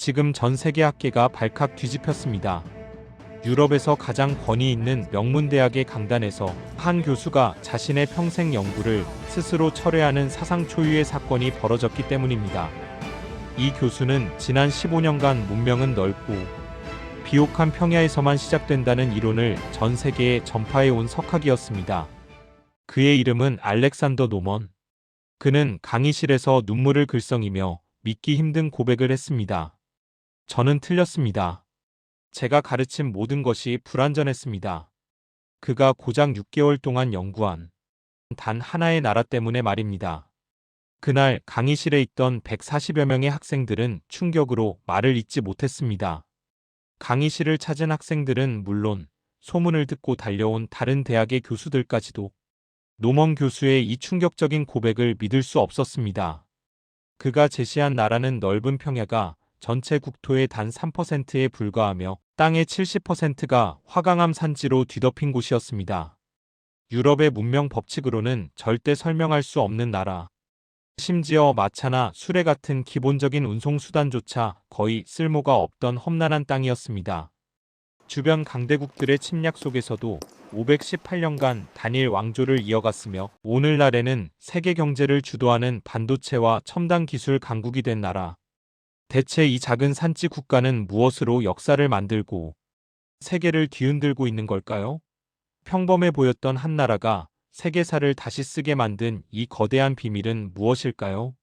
지금 전 세계 학계가 발칵 뒤집혔습니다. 유럽에서 가장 권위 있는 명문대학의 강단에서 한 교수가 자신의 평생 연구를 스스로 철회하는 사상 초유의 사건이 벌어졌기 때문입니다. 이 교수는 지난 15년간 문명은 넓고 비옥한 평야에서만 시작된다는 이론을 전 세계에 전파해 온 석학이었습니다. 그의 이름은 알렉산더 노먼. 그는 강의실에서 눈물을 글썽이며 믿기 힘든 고백을 했습니다. 저는 틀렸습니다. 제가 가르친 모든 것이 불완전했습니다. 그가 고작 6개월 동안 연구한 단 하나의 나라 때문에 말입니다. 그날 강의실에 있던 140여 명의 학생들은 충격으로 말을 잇지 못했습니다. 강의실을 찾은 학생들은 물론 소문을 듣고 달려온 다른 대학의 교수들까지도 노먼 교수의 이 충격적인 고백을 믿을 수 없었습니다. 그가 제시한 나라는 넓은 평야가 전체 국토의 단 3%에 불과하며 땅의 70%가 화강암 산지로 뒤덮인 곳이었습니다. 유럽의 문명 법칙으로는 절대 설명할 수 없는 나라. 심지어 마차나 수레 같은 기본적인 운송수단조차 거의 쓸모가 없던 험난한 땅이었습니다. 주변 강대국들의 침략 속에서도 518년간 단일 왕조를 이어갔으며 오늘날에는 세계 경제를 주도하는 반도체와 첨단 기술 강국이 된 나라. 대체 이 작은 산지 국가는 무엇으로 역사를 만들고 세계를 뒤흔들고 있는 걸까요? 평범해 보였던 한 나라가 세계사를 다시 쓰게 만든 이 거대한 비밀은 무엇일까요?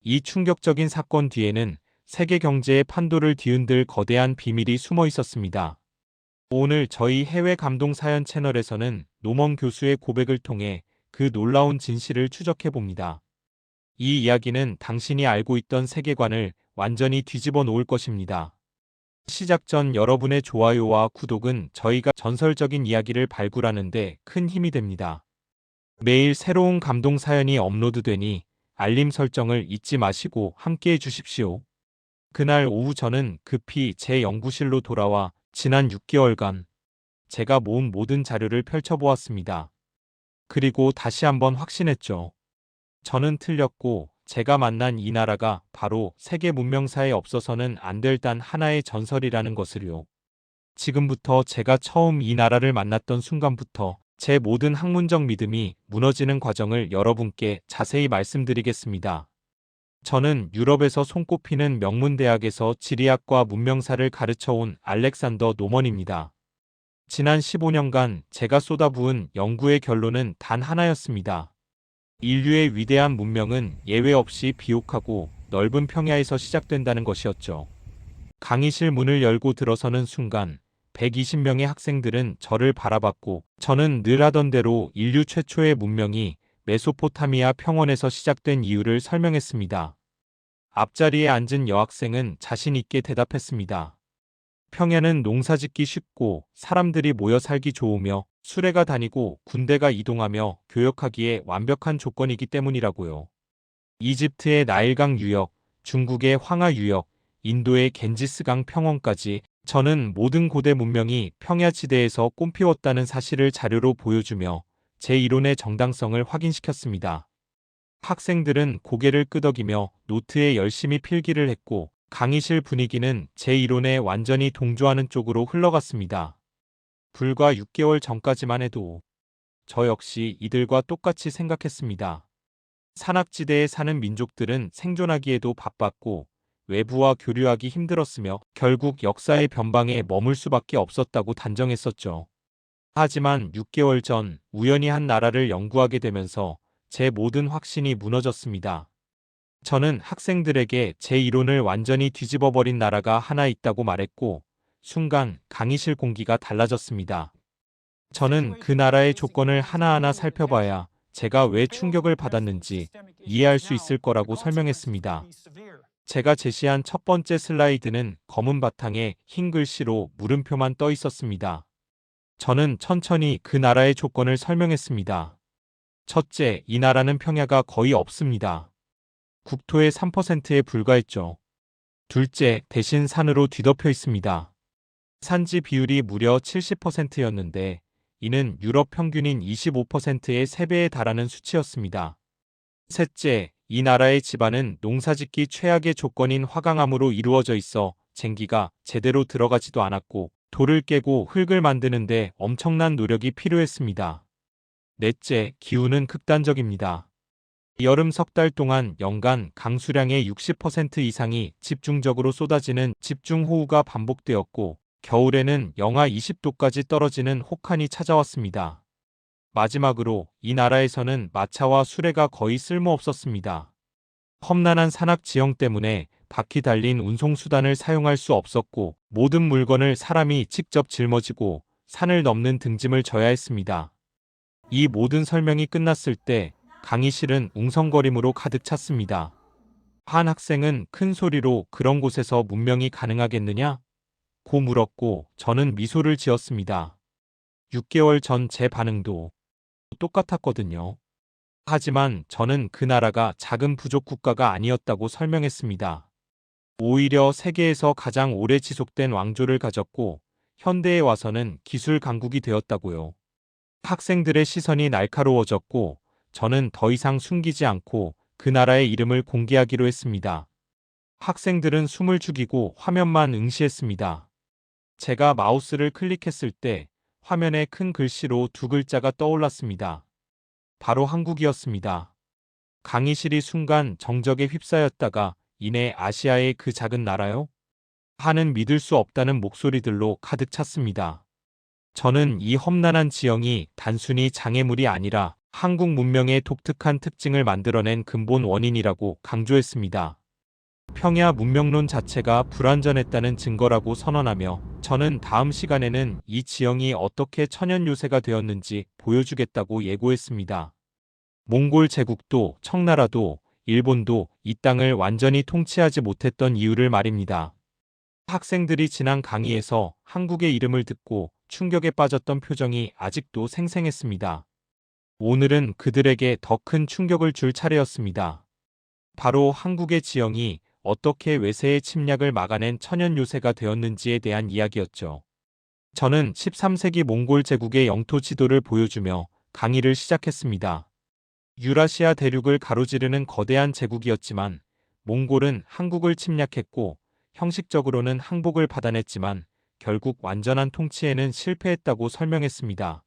이 충격적인 사건 뒤에는 세계 경제의 판도를 뒤흔들 거대한 비밀이 숨어 있었습니다. 오늘 저희 해외 감동 사연 채널에서는 노먼 교수의 고백을 통해 그 놀라운 진실을 추적해 봅니다. 이 이야기는 당신이 알고 있던 세계관을 완전히 뒤집어 놓을 것입니다. 시작 전 여러분의 좋아요와 구독은 저희가 전설적인 이야기를 발굴하는데 큰 힘이 됩니다. 매일 새로운 감동 사연이 업로드되니 알림 설정을 잊지 마시고 함께 해주십시오. 그날 오후 저는 급히 제 연구실로 돌아와 지난 6개월간 제가 모은 모든 자료를 펼쳐보았습니다. 그리고 다시 한번 확신했죠. 저는 틀렸고 제가 만난 이 나라가 바로 세계 문명사에 없어서는 안 될 단 하나의 전설이라는 것을요. 지금부터 제가 처음 이 나라를 만났던 순간부터 제 모든 학문적 믿음이 무너지는 과정을 여러분께 자세히 말씀드리겠습니다. 저는 유럽에서 손꼽히는 명문대학에서 지리학과 문명사를 가르쳐온 알렉산더 노먼입니다. 지난 15년간 제가 쏟아부은 연구의 결론은 단 하나였습니다. 인류의 위대한 문명은 예외 없이 비옥하고 넓은 평야에서 시작된다는 것이었죠. 강의실 문을 열고 들어서는 순간 120명의 학생들은 저를 바라봤고 저는 늘 하던 대로 인류 최초의 문명이 메소포타미아 평원에서 시작된 이유를 설명했습니다. 앞자리에 앉은 여학생은 자신 있게 대답했습니다. 평야는 농사짓기 쉽고 사람들이 모여 살기 좋으며 수레가 다니고 군대가 이동하며 교역하기에 완벽한 조건이기 때문이라고요. 이집트의 나일강 유역, 중국의 황하 유역, 인도의 겐지스강 평원까지 저는 모든 고대 문명이 평야지대에서 꽃피웠다는 사실을 자료로 보여주며 제 이론의 정당성을 확인시켰습니다. 학생들은 고개를 끄덕이며 노트에 열심히 필기를 했고 강의실 분위기는 제 이론에 완전히 동조하는 쪽으로 흘러갔습니다. 불과 6개월 전까지만 해도 저 역시 이들과 똑같이 생각했습니다. 산악지대에 사는 민족들은 생존하기에도 바빴고 외부와 교류하기 힘들었으며 결국 역사의 변방에 머물 수밖에 없었다고 단정했었죠. 하지만 6개월 전 우연히 한 나라를 연구하게 되면서 제 모든 확신이 무너졌습니다. 저는 학생들에게 제 이론을 완전히 뒤집어버린 나라가 하나 있다고 말했고 순간 강의실 공기가 달라졌습니다. 저는 그 나라의 조건을 하나하나 살펴봐야 제가 왜 충격을 받았는지 이해할 수 있을 거라고 설명했습니다. 제가 제시한 첫 번째 슬라이드는 검은 바탕에 흰 글씨로 물음표만 떠 있었습니다. 저는 천천히 그 나라의 조건을 설명했습니다. 첫째, 이 나라는 평야가 거의 없습니다. 국토의 3%에 불과했죠. 둘째, 대신 산으로 뒤덮여 있습니다. 산지 비율이 무려 70%였는데 이는 유럽 평균인 25%의 3배에 달하는 수치였습니다. 셋째, 이 나라의 집안은 농사짓기 최악의 조건인 화강암으로 이루어져 있어 쟁기가 제대로 들어가지도 않았고 돌을 깨고 흙을 만드는데 엄청난 노력이 필요했습니다. 넷째, 기후는 극단적입니다. 여름 석 달 동안 연간 강수량의 60% 이상이 집중적으로 쏟아지는 집중호우가 반복되었고 겨울에는 영하 20도까지 떨어지는 혹한이 찾아왔습니다. 마지막으로 이 나라에서는 마차와 수레가 거의 쓸모없었습니다. 험난한 산악 지형 때문에 바퀴 달린 운송수단을 사용할 수 없었고 모든 물건을 사람이 직접 짊어지고 산을 넘는 등짐을 져야 했습니다. 이 모든 설명이 끝났을 때 강의실은 웅성거림으로 가득 찼습니다. 한 학생은 큰 소리로 그런 곳에서 문명이 가능하겠느냐? 고 물었고 저는 미소를 지었습니다. 6개월 전 제 반응도 똑같았거든요. 하지만 저는 그 나라가 작은 부족 국가가 아니었다고 설명했습니다. 오히려 세계에서 가장 오래 지속된 왕조를 가졌고 현대에 와서는 기술 강국이 되었다고요. 학생들의 시선이 날카로워졌고 저는 더 이상 숨기지 않고 그 나라의 이름을 공개하기로 했습니다. 학생들은 숨을 죽이고 화면만 응시했습니다. 제가 마우스를 클릭했을 때 화면에 큰 글씨로 두 글자가 떠올랐습니다. 바로 한국이었습니다. 강의실이 순간 정적에 휩싸였다가 이내 아시아의 그 작은 나라요? 하는 믿을 수 없다는 목소리들로 가득 찼습니다. 저는 이 험난한 지형이 단순히 장애물이 아니라 한국 문명의 독특한 특징을 만들어낸 근본 원인이라고 강조했습니다. 평야 문명론 자체가 불완전했다는 증거라고 선언하며 저는 다음 시간에는 이 지형이 어떻게 천연 요새가 되었는지 보여주겠다고 예고했습니다. 몽골 제국도 청나라도 일본도 이 땅을 완전히 통치하지 못했던 이유를 말입니다. 학생들이 지난 강의에서 한국의 이름을 듣고 충격에 빠졌던 표정이 아직도 생생했습니다. 오늘은 그들에게 더 큰 충격을 줄 차례였습니다. 바로 한국의 지형이 어떻게 외세의 침략을 막아낸 천연 요새가 되었는지에 대한 이야기였죠. 저는 13세기 몽골 제국의 영토 지도를 보여주며 강의를 시작했습니다. 유라시아 대륙을 가로지르는 거대한 제국이었지만 몽골은 한국을 침략했고 형식적으로는 항복을 받아냈지만 결국 완전한 통치에는 실패했다고 설명했습니다.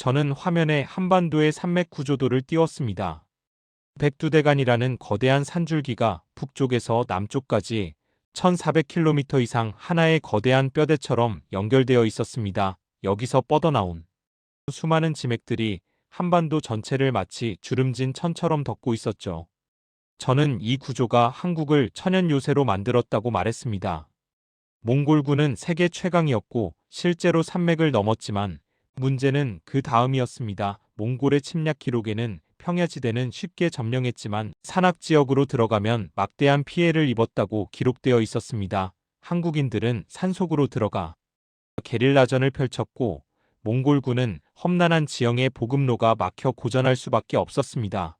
저는 화면에 한반도의 산맥 구조도를 띄웠습니다. 백두대간이라는 거대한 산줄기가 북쪽에서 남쪽까지 1400km 이상 하나의 거대한 뼈대처럼 연결되어 있었습니다. 여기서 뻗어나온 수많은 지맥들이 한반도 전체를 마치 주름진 천처럼 덮고 있었죠. 저는 이 구조가 한국을 천연 요새로 만들었다고 말했습니다. 몽골군은 세계 최강이었고 실제로 산맥을 넘었지만 문제는 그 다음이었습니다. 몽골의 침략 기록에는 평야지대는 쉽게 점령했지만 산악 지역으로 들어가면 막대한 피해를 입었다고 기록되어 있었습니다. 한국인들은 산속으로 들어가 게릴라전을 펼쳤고 몽골군은 험난한 지형의 보급로가 막혀 고전할 수밖에 없었습니다.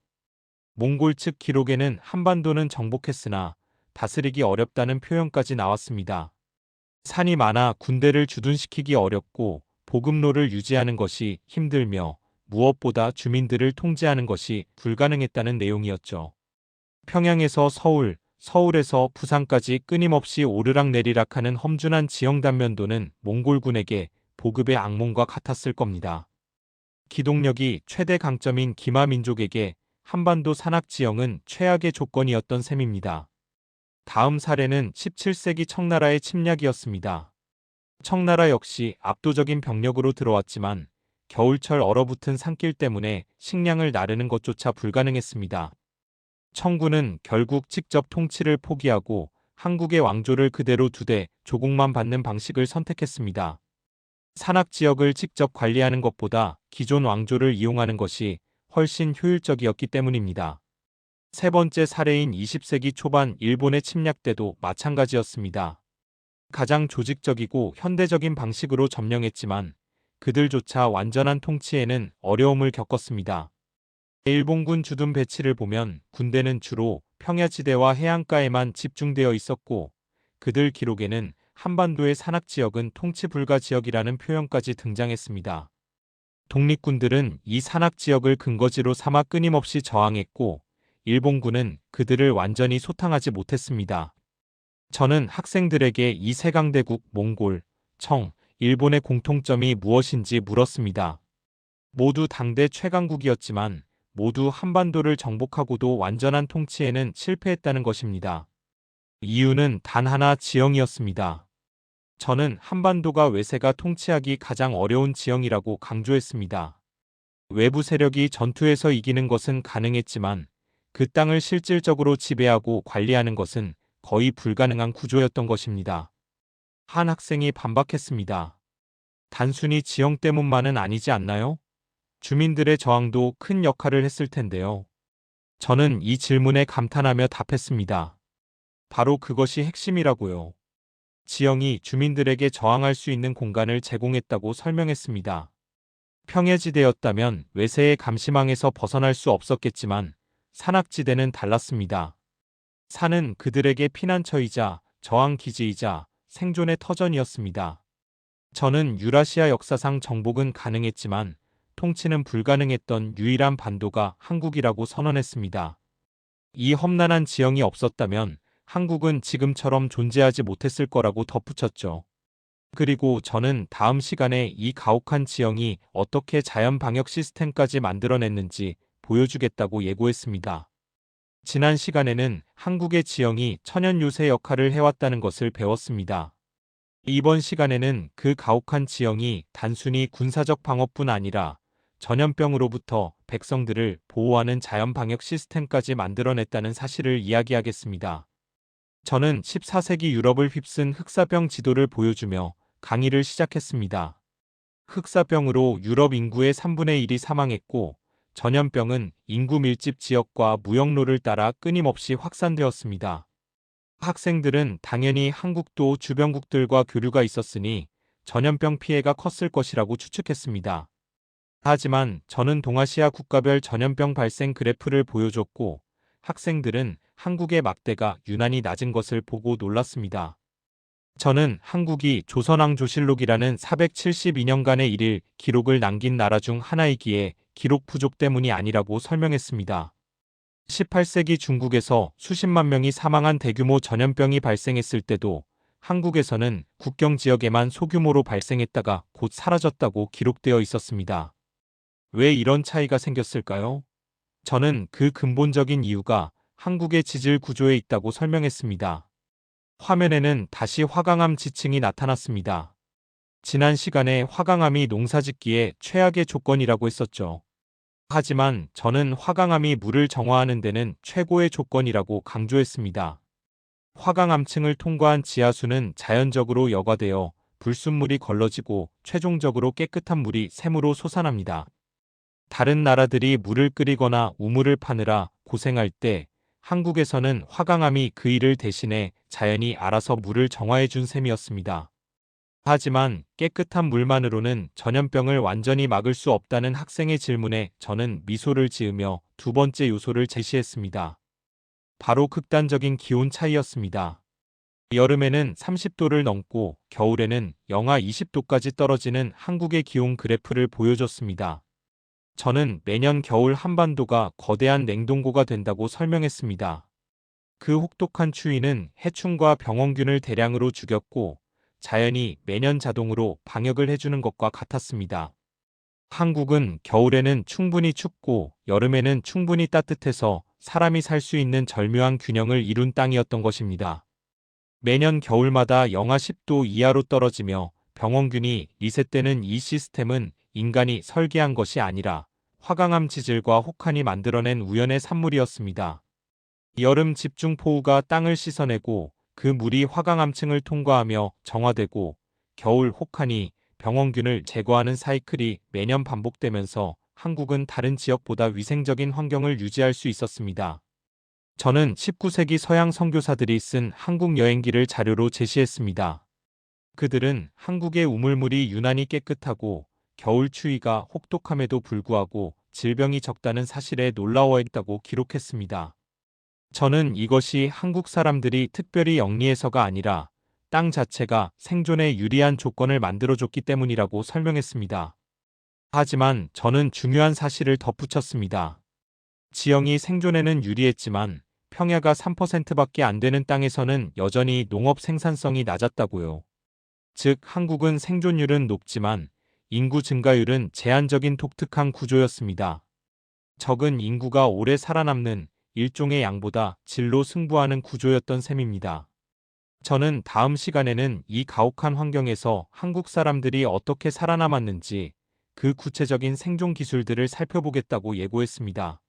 몽골 측 기록에는 한반도는 정복했으나 다스리기 어렵다는 표현까지 나왔습니다. 산이 많아 군대를 주둔시키기 어렵고 보급로를 유지하는 것이 힘들며 무엇보다 주민들을 통제하는 것이 불가능했다는 내용이었죠. 평양에서 서울, 서울에서 부산까지 끊임없이 오르락내리락하는 험준한 지형 단면도는 몽골군에게 보급의 악몽과 같았을 겁니다. 기동력이 최대 강점인 기마 민족에게 한반도 산악 지형은 최악의 조건이었던 셈입니다. 다음 사례는 17세기 청나라의 침략이었습니다. 청나라 역시 압도적인 병력으로 들어왔지만 겨울철 얼어붙은 산길 때문에 식량을 나르는 것조차 불가능했습니다. 청군은 결국 직접 통치를 포기하고 한국의 왕조를 그대로 두되 조국만 받는 방식을 선택했습니다. 산악 지역을 직접 관리하는 것보다 기존 왕조를 이용하는 것이 훨씬 효율적이었기 때문입니다. 세 번째 사례인 20세기 초반 일본의 침략 때도 마찬가지였습니다. 가장 조직적이고 현대적인 방식으로 점령했지만 그들조차 완전한 통치에는 어려움을 겪었습니다. 일본군 주둔 배치를 보면 군대는 주로 평야지대와 해안가에만 집중되어 있었고 그들 기록에는 한반도의 산악 지역은 통치 불가 지역이라는 표현까지 등장했습니다. 독립군들은 이 산악 지역을 근거지로 삼아 끊임없이 저항했고 일본군은 그들을 완전히 소탕하지 못했습니다. 저는 학생들에게 이 세강대국 몽골, 청, 일본의 공통점이 무엇인지 물었습니다. 모두 당대 최강국이었지만 모두 한반도를 정복하고도 완전한 통치에는 실패했다는 것입니다. 이유는 단 하나 지형이었습니다. 저는 한반도가 외세가 통치하기 가장 어려운 지형이라고 강조했습니다. 외부 세력이 전투에서 이기는 것은 가능했지만 그 땅을 실질적으로 지배하고 관리하는 것은 거의 불가능한 구조였던 것입니다. 한 학생이 반박했습니다. 단순히 지형 때문만은 아니지 않나요? 주민들의 저항도 큰 역할을 했을 텐데요. 저는 이 질문에 감탄하며 답했습니다. 바로 그것이 핵심이라고요. 지형이 주민들에게 저항할 수 있는 공간을 제공했다고 설명했습니다. 평해지대였다면 외세의 감시망에서 벗어날 수 없었겠지만 산악지대는 달랐습니다. 산은 그들에게 피난처이자 저항 기지이자 생존의 터전이었습니다. 저는 유라시아 역사상 정복은 가능했지만 통치는 불가능했던 유일한 반도가 한국이라고 선언했습니다. 이 험난한 지형이 없었다면 한국은 지금처럼 존재하지 못했을 거라고 덧붙였죠. 그리고 저는 다음 시간에 이 가혹한 지형이 어떻게 자연 방역 시스템까지 만들어냈는지 보여주겠다고 예고했습니다. 지난 시간에는 한국의 지형이 천연 요새 역할을 해왔다는 것을 배웠습니다. 이번 시간에는 그 가혹한 지형이 단순히 군사적 방어뿐 아니라 전염병으로부터 백성들을 보호하는 자연 방역 시스템까지 만들어냈다는 사실을 이야기하겠습니다. 저는 14세기 유럽을 휩쓴 흑사병 지도를 보여주며 강의를 시작했습니다. 흑사병으로 유럽 인구의 3분의 1이 사망했고 전염병은 인구 밀집 지역과 무역로를 따라 끊임없이 확산되었습니다. 학생들은 당연히 한국도 주변국들과 교류가 있었으니 전염병 피해가 컸을 것이라고 추측했습니다. 하지만 저는 동아시아 국가별 전염병 발생 그래프를 보여줬고 학생들은 한국의 막대가 유난히 낮은 것을 보고 놀랐습니다. 저는 한국이 조선왕조실록이라는 472년간의 일일 기록을 남긴 나라 중 하나이기에 기록 부족 때문이 아니라고 설명했습니다. 18세기 중국에서 수십만 명이 사망한 대규모 전염병이 발생했을 때도 한국에서는 국경 지역에만 소규모로 발생했다가 곧 사라졌다고 기록되어 있었습니다. 왜 이런 차이가 생겼을까요? 저는 그 근본적인 이유가 한국의 지질 구조에 있다고 설명했습니다. 화면에는 다시 화강암 지층이 나타났습니다. 지난 시간에 화강암이 농사짓기에 최악의 조건이라고 했었죠. 하지만 저는 화강암이 물을 정화하는 데는 최고의 조건이라고 강조했습니다. 화강암층을 통과한 지하수는 자연적으로 여과되어 불순물이 걸러지고 최종적으로 깨끗한 물이 샘으로 솟아납니다. 다른 나라들이 물을 끓이거나 우물을 파느라 고생할 때 한국에서는 화강암이 그 일을 대신해 자연이 알아서 물을 정화해 준 셈이었습니다. 하지만 깨끗한 물만으로는 전염병을 완전히 막을 수 없다는 학생의 질문에 저는 미소를 지으며 두 번째 요소를 제시했습니다. 바로 극단적인 기온 차이였습니다. 여름에는 30도를 넘고 겨울에는 영하 20도까지 떨어지는 한국의 기온 그래프를 보여줬습니다. 저는 매년 겨울 한반도가 거대한 냉동고가 된다고 설명했습니다. 그 혹독한 추위는 해충과 병원균을 대량으로 죽였고 자연이 매년 자동으로 방역을 해주는 것과 같았습니다. 한국은 겨울에는 충분히 춥고 여름에는 충분히 따뜻해서 사람이 살 수 있는 절묘한 균형을 이룬 땅이었던 것입니다. 매년 겨울마다 영하 10도 이하로 떨어지며 병원균이 리셋되는 이 시스템은 인간이 설계한 것이 아니라 화강암 지질과 혹한이 만들어낸 우연의 산물이었습니다. 여름 집중포우가 땅을 씻어내고 그 물이 화강암층을 통과하며 정화되고 겨울 혹한이 병원균을 제거하는 사이클이 매년 반복되면서 한국은 다른 지역보다 위생적인 환경을 유지할 수 있었습니다. 저는 19세기 서양 선교사들이 쓴 한국 여행기를 자료로 제시했습니다. 그들은 한국의 우물물이 유난히 깨끗하고 겨울 추위가 혹독함에도 불구하고 질병이 적다는 사실에 놀라워했다고 기록했습니다. 저는 이것이 한국 사람들이 특별히 영리해서가 아니라 땅 자체가 생존에 유리한 조건을 만들어줬기 때문이라고 설명했습니다. 하지만 저는 중요한 사실을 덧붙였습니다. 지형이 생존에는 유리했지만 평야가 3%밖에 안 되는 땅에서는 여전히 농업 생산성이 낮았다고요. 즉 한국은 생존율은 높지만 인구 증가율은 제한적인 독특한 구조였습니다. 적은 인구가 오래 살아남는 일종의 양보다 질로 승부하는 구조였던 셈입니다. 저는 다음 시간에는 이 가혹한 환경에서 한국 사람들이 어떻게 살아남았는지 그 구체적인 생존 기술들을 살펴보겠다고 예고했습니다.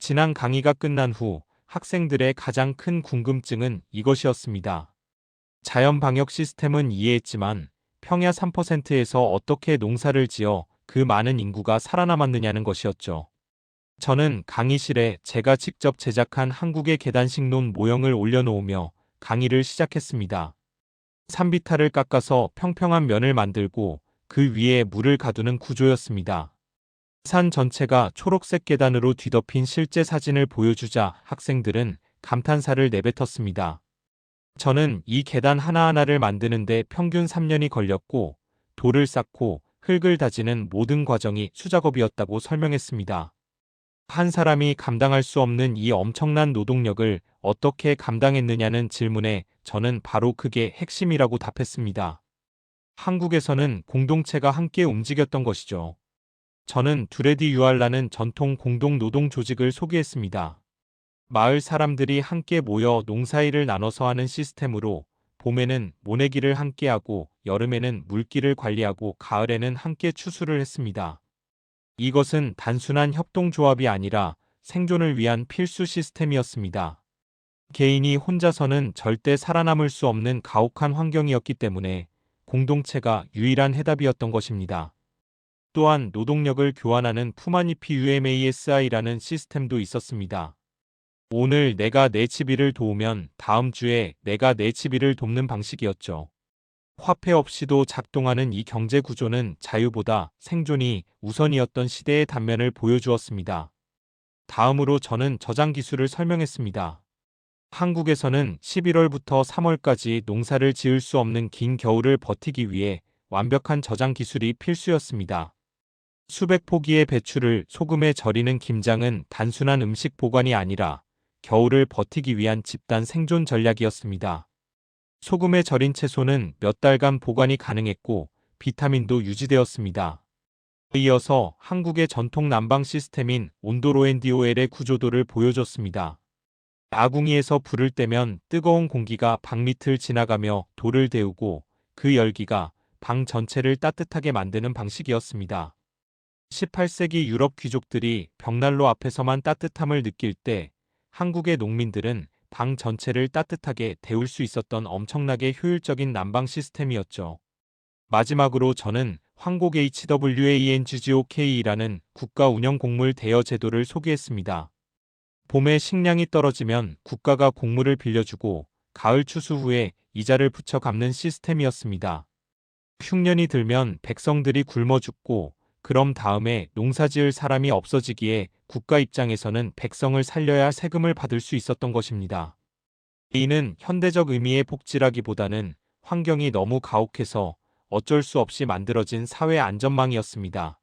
지난 강의가 끝난 후 학생들의 가장 큰 궁금증은 이것이었습니다. 자연 방역 시스템은 이해했지만 평야 3%에서 어떻게 농사를 지어 그 많은 인구가 살아남았느냐는 것이었죠. 저는 강의실에 제가 직접 제작한 한국의 계단식논 모형을 올려놓으며 강의를 시작했습니다. 산비탈을 깎아서 평평한 면을 만들고 그 위에 물을 가두는 구조였습니다. 산 전체가 초록색 계단으로 뒤덮인 실제 사진을 보여주자 학생들은 감탄사를 내뱉었습니다. 저는 이 계단 하나하나를 만드는데 평균 3년이 걸렸고 돌을 쌓고 흙을 다지는 모든 과정이 수작업이었다고 설명했습니다. 한 사람이 감당할 수 없는 이 엄청난 노동력을 어떻게 감당했느냐는 질문에 저는 바로 그게 핵심이라고 답했습니다. 한국에서는 공동체가 함께 움직였던 것이죠. 저는 두레디 유알라는 전통 공동 노동 조직을 소개했습니다. 마을 사람들이 함께 모여 농사일을 나눠서 하는 시스템으로 봄에는 모내기를 함께하고 여름에는 물기를 관리하고 가을에는 함께 추수를 했습니다. 이것은 단순한 협동조합이 아니라 생존을 위한 필수 시스템이었습니다. 개인이 혼자서는 절대 살아남을 수 없는 가혹한 환경이었기 때문에 공동체가 유일한 해답이었던 것입니다. 또한 노동력을 교환하는 푸마니피 UMASI라는 시스템도 있었습니다. 오늘 내가 내 치비를 도우면 다음 주에 내가 내 치비를 돕는 방식이었죠. 화폐 없이도 작동하는 이 경제 구조는 자유보다 생존이 우선이었던 시대의 단면을 보여주었습니다. 다음으로 저는 저장 기술을 설명했습니다. 한국에서는 11월부터 3월까지 농사를 지을 수 없는 긴 겨울을 버티기 위해 완벽한 저장 기술이 필수였습니다. 수백 포기의 배추를 소금에 절이는 김장은 단순한 음식 보관이 아니라 겨울을 버티기 위한 집단 생존 전략이었습니다. 소금에 절인 채소는 몇 달간 보관이 가능했고 비타민도 유지되었습니다. 이어서 한국의 전통 난방 시스템인 온도로엔디오엘의 구조도를 보여줬습니다. 아궁이에서 불을 떼면 뜨거운 공기가 방 밑을 지나가며 돌을 데우고 그 열기가 방 전체를 따뜻하게 만드는 방식이었습니다. 18세기 유럽 귀족들이 벽난로 앞에서만 따뜻함을 느낄 때 한국의 농민들은 방 전체를 따뜻하게 데울 수 있었던 엄청나게 효율적인 난방 시스템이었죠. 마지막으로 저는 황곡 HWANGGOK이라는 국가 운영 곡물 대여 제도를 소개했습니다. 봄에 식량이 떨어지면 국가가 곡물을 빌려주고 가을 추수 후에 이자를 붙여 갚는 시스템이었습니다. 흉년이 들면 백성들이 굶어 죽고 그럼 다음에 농사 지을 사람이 없어지기에 국가 입장에서는 백성을 살려야 세금을 받을 수 있었던 것입니다. 이는 현대적 의미의 복지라기보다는 환경이 너무 가혹해서 어쩔 수 없이 만들어진 사회 안전망이었습니다.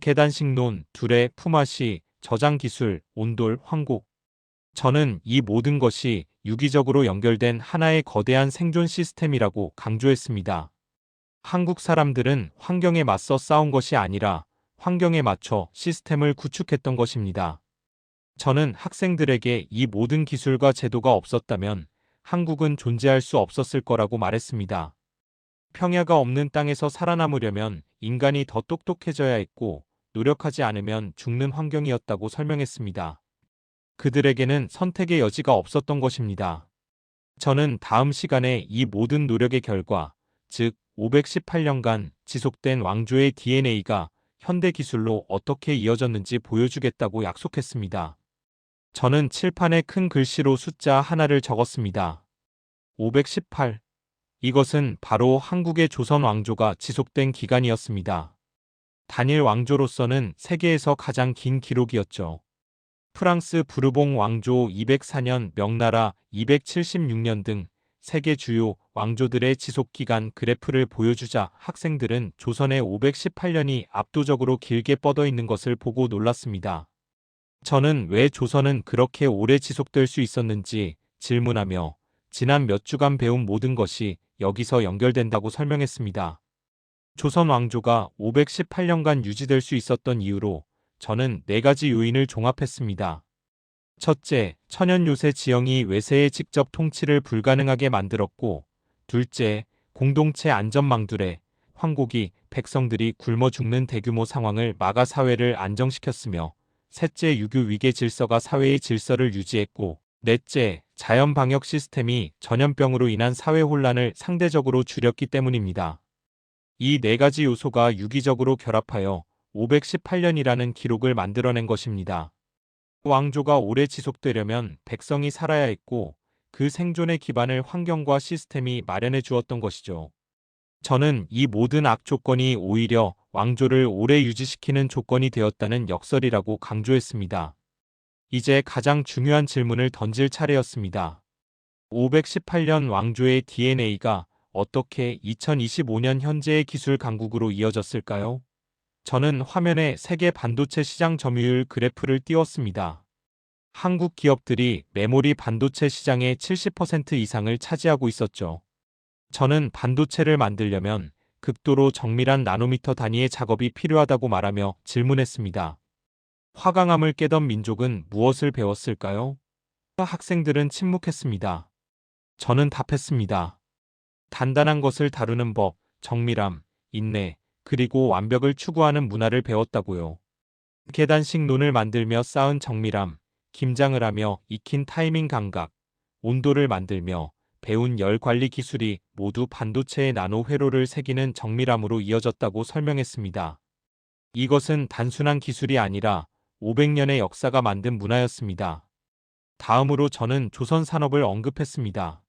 계단식논, 두레, 품앗이, 저장기술, 온돌, 황곡. 저는 이 모든 것이 유기적으로 연결된 하나의 거대한 생존 시스템이라고 강조했습니다. 한국 사람들은 환경에 맞서 싸운 것이 아니라 환경에 맞춰 시스템을 구축했던 것입니다. 저는 학생들에게 이 모든 기술과 제도가 없었다면 한국은 존재할 수 없었을 거라고 말했습니다. 평야가 없는 땅에서 살아남으려면 인간이 더 똑똑해져야 했고 노력하지 않으면 죽는 환경이었다고 설명했습니다. 그들에게는 선택의 여지가 없었던 것입니다. 저는 다음 시간에 이 모든 노력의 결과, 즉 518년간 지속된 왕조의 DNA가 현대 기술로 어떻게 이어졌는지 보여주겠다고 약속했습니다. 저는 칠판에 큰 글씨로 숫자 하나를 적었습니다. 518. 이것은 바로 한국의 조선 왕조가 지속된 기간이었습니다. 단일 왕조로서는 세계에서 가장 긴 기록이었죠. 프랑스 부르봉 왕조 204년 명나라 276년 등 세계 주요 왕조들의 지속기간 그래프를 보여주자 학생들은 조선의 518년이 압도적으로 길게 뻗어 있는 것을 보고 놀랐습니다. 저는 왜 조선은 그렇게 오래 지속될 수 있었는지 질문하며 지난 몇 주간 배운 모든 것이 여기서 연결된다고 설명했습니다. 조선 왕조가 518년간 유지될 수 있었던 이유로 저는 네 가지 요인을 종합했습니다. 첫째, 천연 요새 지형이 외세의 직접 통치를 불가능하게 만들었고, 둘째, 공동체 안전망들에 황곡이 백성들이 굶어 죽는 대규모 상황을 막아 사회를 안정시켰으며, 셋째, 유교 위계 질서가 사회의 질서를 유지했고, 넷째, 자연 방역 시스템이 전염병으로 인한 사회 혼란을 상대적으로 줄였기 때문입니다. 이 네 가지 요소가 유기적으로 결합하여 518년이라는 기록을 만들어낸 것입니다. 왕조가 오래 지속되려면 백성이 살아야 했고 그 생존의 기반을 환경과 시스템이 마련해 주었던 것이죠. 저는 이 모든 악조건이 오히려 왕조를 오래 유지시키는 조건이 되었다는 역설이라고 강조했습니다. 이제 가장 중요한 질문을 던질 차례였습니다. 518년 왕조의 DNA가 어떻게 2025년 현재의 기술 강국으로 이어졌을까요? 저는 화면에 세계 반도체 시장 점유율 그래프를 띄웠습니다. 한국 기업들이 메모리 반도체 시장의 70% 이상을 차지하고 있었죠. 저는 반도체를 만들려면 극도로 정밀한 나노미터 단위의 작업이 필요하다고 말하며 질문했습니다. 화강암을 깨던 민족은 무엇을 배웠을까요? 학생들은 침묵했습니다. 저는 답했습니다. 단단한 것을 다루는 법, 정밀함, 인내, 그리고 완벽을 추구하는 문화를 배웠다고요. 계단식 논을 만들며 쌓은 정밀함, 김장을 하며 익힌 타이밍 감각, 온도를 만들며 배운 열 관리 기술이 모두 반도체의 나노 회로를 새기는 정밀함으로 이어졌다고 설명했습니다. 이것은 단순한 기술이 아니라 500년의 역사가 만든 문화였습니다. 다음으로 저는 조선 산업을 언급했습니다.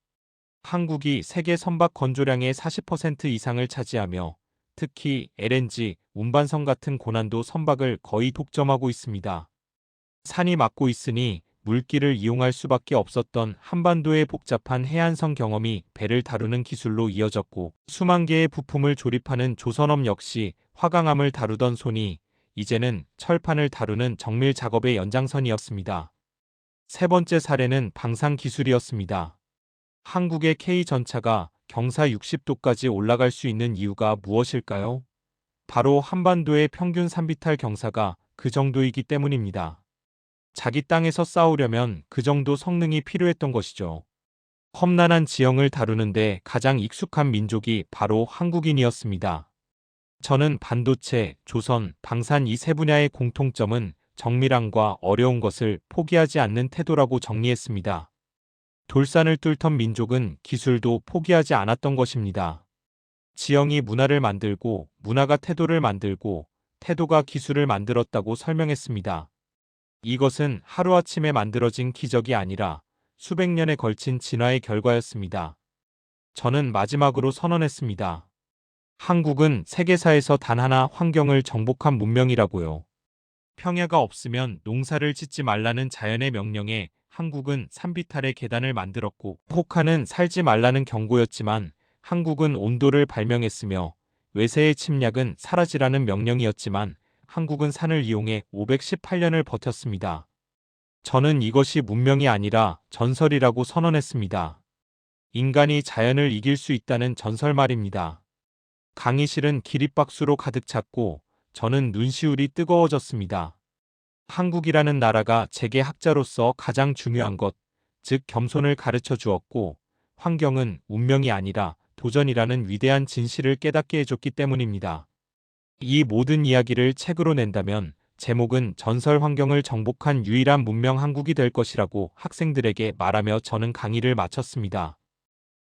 한국이 세계 선박 건조량의 40% 이상을 차지하며 특히 LNG, 운반선 같은 고난도 선박을 거의 독점하고 있습니다. 산이 막고 있으니 물길을 이용할 수밖에 없었던 한반도의 복잡한 해안선 경험이 배를 다루는 기술로 이어졌고 수만 개의 부품을 조립하는 조선업 역시 화강암을 다루던 손이 이제는 철판을 다루는 정밀 작업의 연장선이었습니다. 세 번째 사례는 방산 기술이었습니다. 한국의 K전차가 경사 60도까지 올라갈 수 있는 이유가 무엇일까요? 바로 한반도의 평균 산비탈 경사가 그 정도이기 때문입니다. 자기 땅에서 싸우려면 그 정도 성능이 필요했던 것이죠. 험난한 지형을 다루는데 가장 익숙한 민족이 바로 한국인이었습니다. 저는 반도체, 조선, 방산 이 세 분야의 공통점은 정밀함과 어려운 것을 포기하지 않는 태도라고 정리했습니다. 돌산을 뚫던 민족은 기술도 포기하지 않았던 것입니다. 지형이 문화를 만들고 문화가 태도를 만들고 태도가 기술을 만들었다고 설명했습니다. 이것은 하루아침에 만들어진 기적이 아니라 수백 년에 걸친 진화의 결과였습니다. 저는 마지막으로 선언했습니다. 한국은 세계사에서 단 하나 환경을 정복한 문명이라고요. 평야가 없으면 농사를 짓지 말라는 자연의 명령에 한국은 산비탈의 계단을 만들었고 혹하는 살지 말라는 경고였지만 한국은 온도를 발명했으며 외세의 침략은 사라지라는 명령이었지만 한국은 산을 이용해 518년을 버텼습니다. 저는 이것이 문명이 아니라 전설이라고 선언했습니다. 인간이 자연을 이길 수 있다는 전설 말입니다. 강의실은 기립박수로 가득 찼고 저는 눈시울이 뜨거워졌습니다. 한국이라는 나라가 제게 학자로서 가장 중요한 것, 즉 겸손을 가르쳐 주었고 환경은 운명이 아니라 도전이라는 위대한 진실을 깨닫게 해줬기 때문입니다. 이 모든 이야기를 책으로 낸다면 제목은 전설 환경을 정복한 유일한 문명 한국이 될 것이라고 학생들에게 말하며 저는 강의를 마쳤습니다.